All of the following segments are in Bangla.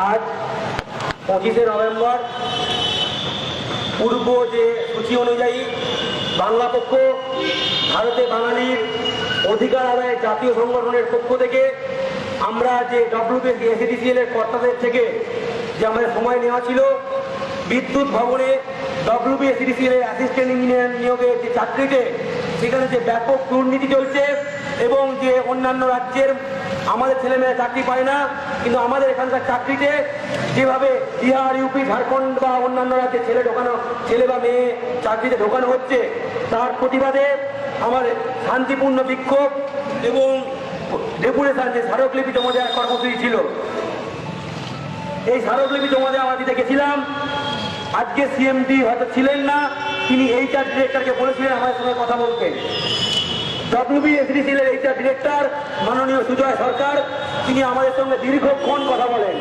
আজ পঁচিশে নভেম্বর, পূর্ব যে সূচি অনুযায়ী বাংলা পক্ষ ভারতে বাঙালির অধিকার আদায় জাতীয় সংগঠনের পক্ষ থেকে আমরা যে ডব্লিউবিএসি এসিডিসিএল এর কর্তাদের থেকে যে আমাদের সময় নেওয়া ছিল, বিদ্যুৎ ভবনে ডব্লিউবিএসিডিসিএল এর অ্যাসিস্ট্যান্ট ইঞ্জিনিয়ার নিয়োগের যে চাকরিতে সেখানে যে ব্যাপক দুর্নীতি চলছে এবং যে অন্যান্য রাজ্যের আমাদের ছেলেমেয়েরা চাকরি পায় না কিন্তু আমাদের এখানকার চাকরিতে যেভাবে বিহার, ইউপি, ঝাড়খণ্ড বা অন্যান্য রাজ্যে ছেলে ঢোকানো, ছেলে বা মেয়ে চাকরিতে ঢোকানো হচ্ছে, তার প্রতিবাদে আমার শান্তিপূর্ণ বিক্ষোভ এবং ডেপুটেশন যে স্মারকলিপি জমা দেওয়ার কর্মসূচি ছিল, এই স্মারকলিপি জমা দেওয়া আমরা দিতে গেছিলাম আজকে সিএমডি হয়তো ছিলেন না, তিনি এইচআর ডিরেক্টরকে বলেছিলেন আমার সঙ্গে কথা বলতে। ডব্লিউবিএসডিসিএল এর এইচআর ডিরেক্টর মাননীয় সুজয় সরকার তিনি আমাদের সঙ্গে দীর্ঘক্ষণ কথা বলেন।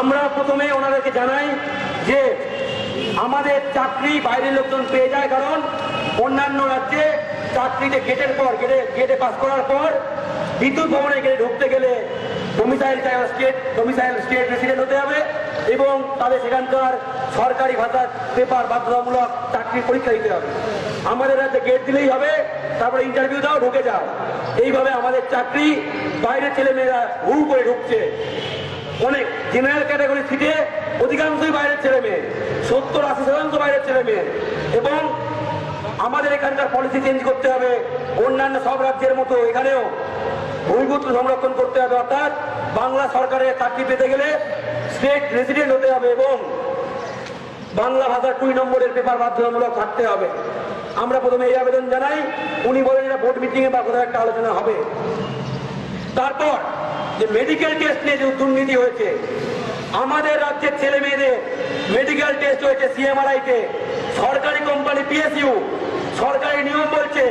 আমরা প্রথমে ওনাদেরকে জানাই যে আমাদের চাকরি বাইরের লোকজন পেয়ে যায় কারণ অন্যান্য রাজ্যে চাকরিতে গেটের পর গেটে গেটে পাস করার পর বিদ্যুৎ ভবনে গেলে ঢুকতে গেলে domicile state domicile state resident হতে হবে এবং তাদের সেখানকার সরকারি ভাষার পেপার বাধ্যতামূলক চাকরির পরীক্ষা দিতে হবে। আমাদের রাজ্যে গেট দিলেই হবে, তারপরে ইন্টারভিউ দাও, ঢুকে যাও। এইভাবে আমাদের চাকরি বাইরের ছেলেমেয়েরা হু করে ঢুকছে। অনেক জেনারেল ক্যাটাগরি সিটে অধিকাংশই বাইরের ছেলে মেয়ে সত্তর আশি শতাংশ বাইরের ছেলে মেয়ে এবং আমাদের এখানকার পলিসি চেঞ্জ করতে হবে, অন্যান্য সব রাজ্যের মতো এখানেও। ভূমিপুত্র সংরক্ষণ করতে হবে, অর্থাৎ বাংলা সরকারের চাকরি পেতে গেলে স্টেট রেসিডেন্ট হতে হবে এবং বাংলা ভাষার দুই নম্বরের পেপার বাধ্যতামূলক থাকতে হবে। আমরা প্রথমে এই আবেদন জানাই, উনি বলেন এটা বোর্ড মিটিংয়ে বা কোথাও একটা আলোচনা হবে। তারপর, যে মেডিকেল টেস্ট নিয়ে যে দুর্নীতি হয়েছে, আমাদের রাজ্যের ছেলে মেয়েদের মেডিকেল টেস্ট হয়েছে সিএমআরআইতে সরকারি কোম্পানি পিএসইউ সরকারি নিয়ম বলছে,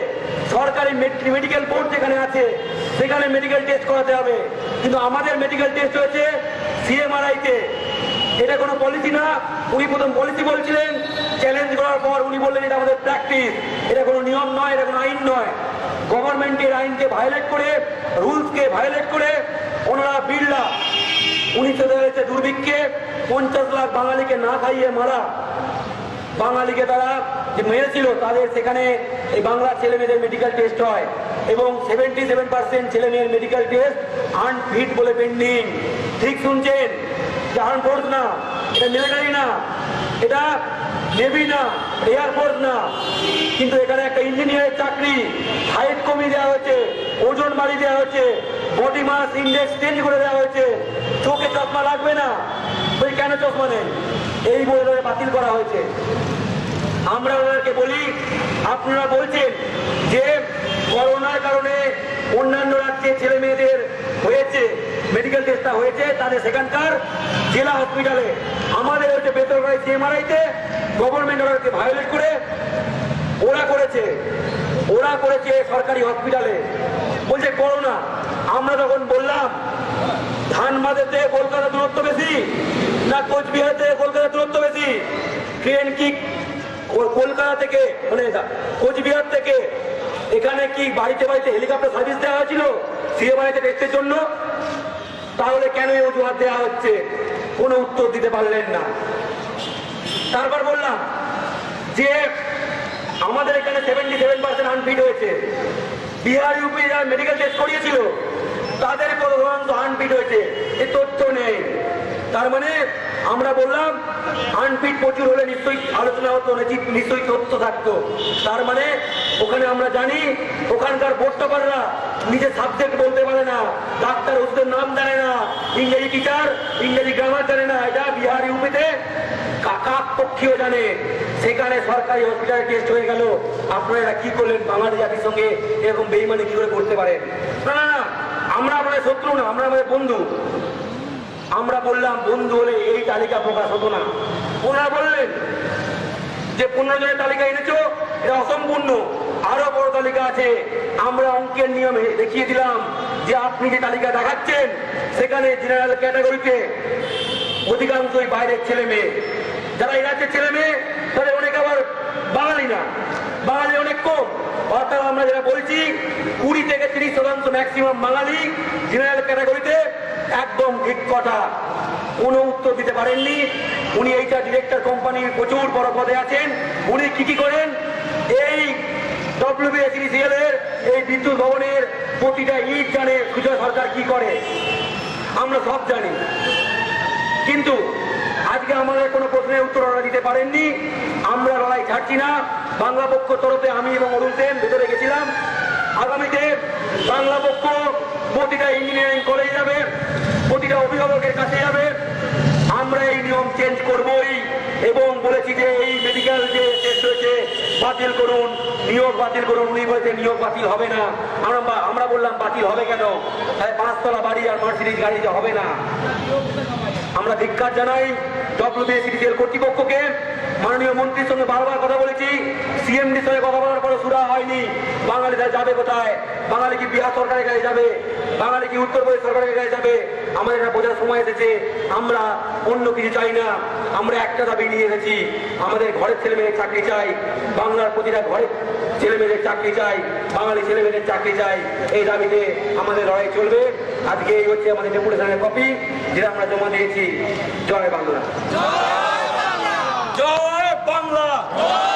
সরকারি মেডিকেল বোর্ড যেখানে আছে, সেখানে মেডিকেল টেস্ট করাতে হবে। কিন্তু আমাদের মেডিকেল টেস্ট হয়েছে সিএমআরআইতে এটা কোনো পলিসি না। উনি প্রথম পলিসি বলছিলেন চ্যালেঞ্জ করার পর উনি বললেন, এটা আমাদের প্র্যাকটিস এটা কোনো নিয়ম নয়, এটা কোনো আইন নয়। গভর্নমেন্টের আইনকে ভায়োলেট করে রুলসকে ভায়োলেট করে ওনারা বিড়লা। উনিশশো হয়েছে দুর্ভিক্ষে, পঞ্চাশ লাখ বাঙালিকে না খাইয়ে মারা। বাঙালিকে তারা যে মেরেছিল, তাদের সেখানে এই বাংলা ছেলে মেয়েদের মেডিকেল টেস্ট হয়। এবং সেভেন্টি সেভেন পার্সেন্ট ছেলে মেয়ের মেডিকেল টেস্ট আনফিট বলে পেন্ডিং ঠিক শুনছেন? যে আর্মফোর্স না, এটা মিলিটারি না, এটা নেভি না এয়ারফোর্স না। কিন্তু এখানে একটা ইঞ্জিনিয়ারের চাকরি হাইট কমিয়ে দেওয়া হয়েছে, ওজন বাড়িয়ে দেওয়া হয়েছে বডি মাস ইন্ডেক্স চেঞ্জ করে দেওয়া হয়েছে, চোখে চশমা লাগবে না। ওই কেন চশমা নেই এই ওদের বাতিল করা হয়েছে। আমরা ওনাদেরকে বলি, আপনারা বলছেন যে করোনার কারণে অন্যান্য রাজ্যে ছেলে মেয়েদের হয়েছে। মেডিকেল টেস্টটা হয়েছে, তাদের সেখানকার জেলা হসপিটালে আমাদের হচ্ছে বেসরকারি সিএমআরআইতে গভর্নমেন্ট ওরা ভায়োলেট করে, ওরা করেছে ওরা করেছে সরকারি হসপিটালে বলছে করোনা আমরা তখন বললাম ধানবাদের থেকে কলকাতা দূরত্ব বেশি, না কোচবিহার থেকে কলকাতা দূরত্ব বেশি? ট্রেন কি কলকাতা থেকে মানে কোচবিহার থেকে এখানে কি বাড়িতে বাড়িতে হেলিকপ্টার সার্ভিস দেওয়া হয়েছিল? সিএ বাড়িতে টেস্টের জন্য। তাহলে কেন এই অজুহাত দেওয়া হচ্ছে? কোনো উত্তর দিতে পারলেন না। তারপর বললাম, যে আমাদের এখানে সেভেন্টি সেভেন পার্সেন্ট আনফিট হয়েছে। বিহার ইউপি যারা মেডিকেল টেস্ট করিয়েছিল, তাদের প্রধানত আনফিট হয়েছে। এ তথ্য নেই। তার মানে আমরা বললাম আনফিট প্রচুর হলে নিশ্চয়ই আলোচনা হতো, নিশ্চয়ই- তথ্য থাকতো। তার মানে ওখানে আমরা জানি, ওখানকার বোর্ডটাপাররা নিজের সাবজেক্ট বলতে পারে না, ডাক্তার ওষুধের নাম জানে না, ইংরেজি টিচার ইংরেজি গ্রামার জানে না, এটা বিহার ইউপিতে কাক পক্ষীও জানে। সেখানে সরকারি হসপিটালে টেস্ট হয়ে গেল। আপনারা কি করলেন? বাঙালি জাতির সঙ্গে এরকম বেইমানি কি করে করতে পারেন না না না, আমরা আমাদের শত্রু না, আমরা আমাদের বন্ধু। আমরা বললাম, বন্ধু হলে এই তালিকা প্রকাশ হতো না। ওনারা বললেন যে, পনেরো জনের তালিকা এনেছো এটা অসম্পূর্ণ। আরও বড় তালিকা আছে। আমরা অঙ্কের নিয়মে দেখিয়ে দিলাম যে আপনি যে তালিকা দেখাচ্ছেন, সেখানে জেনারেল ক্যাটাগরিতে অধিকাংশই বাইরের ছেলে মেয়ে। যারা এই রাজ্যের ছেলে মেয়ে, তাদের অনেক আবার বাঙালি না। বাঙালি অনেক কম। অর্থাৎ আমরা যেটা বলছি, কুড়ি থেকে তিরিশ শতাংশ ম্যাক্সিমাম বাঙালি জেনারেল ক্যাটাগরিতে একদম ঠিক কথা। কোনো উত্তর দিতে পারেননি। উনি এইটা ডিরেক্টর কোম্পানির প্রচুর বড় পদে আছেন। উনি কি কি করেন? এই ডব্লিউবিএসিসিএল এর এই বিদ্যুৎ ভবনের প্রতিটা ইট জানে সুজয় সরকার কি করে। আমরা সব জানি। কিন্তু আজকে আমাদের কোনো প্রশ্নের উত্তর ওরা দিতে পারেননি। আমরা লড়াই ছাড়ছি না। বাংলা পক্ষ তরফে আমি এবং অরুণ সেন ভেতরে গেছিলাম। আগামীতে বাংলা পক্ষ প্রতিটা ইঞ্জিনিয়ারিং কলেজ যাবে, প্রতিটা অভিভাবকের কাছে যাবে। আমরা এই নিয়ম চেঞ্জ করবই এবং বলেছি যে এই মেডিকেল যে বাতিল করুন, নিয়োগ বাতিল করুন, উনি বলেছে নিয়োগ বাতিল হবে না। আমরা আমরা বললাম, বাতিল হবে কেন? পাঁচতলা বাড়ি আর মার্সিডিজ গাড়ি যে হবে না। আমরা ধিক্কার জানাই ডব্লিউবিএসিডিসিএল কর্তৃপক্ষকে। মাননীয় মন্ত্রীর সঙ্গে বারবার কথা বলেছি। সিএমডির সঙ্গে কথা বলার পরে সুরা হয়নি। বাঙালি যাবে কোথায়? বাঙালি কি বিহার সরকারের কাছে যাবে? বাঙালি কি উত্তর প্রদেশ সরকারের কাছে যাবে? আমাদের এটা বোঝার সময় এসেছে। আমরা অন্য কিছু চাই না। আমরা একটা দাবি নিয়ে এসেছি। আমাদের ঘরের ছেলে মেয়েদের চাকরি চাই। বাংলার প্রতিটা ঘরের ছেলে মেয়েদের চাকরি চাই। বাঙালি ছেলে মেয়েদের চাকরি চাই। এই দাবিতে আমাদের লড়াই চলবে। আজকে এই হচ্ছে আমাদের ডেপুটেশনের কপি যেটা আমরা জমা দিয়েছি। জয় বাংলা। জয় বাংলা। জয় বাংলা।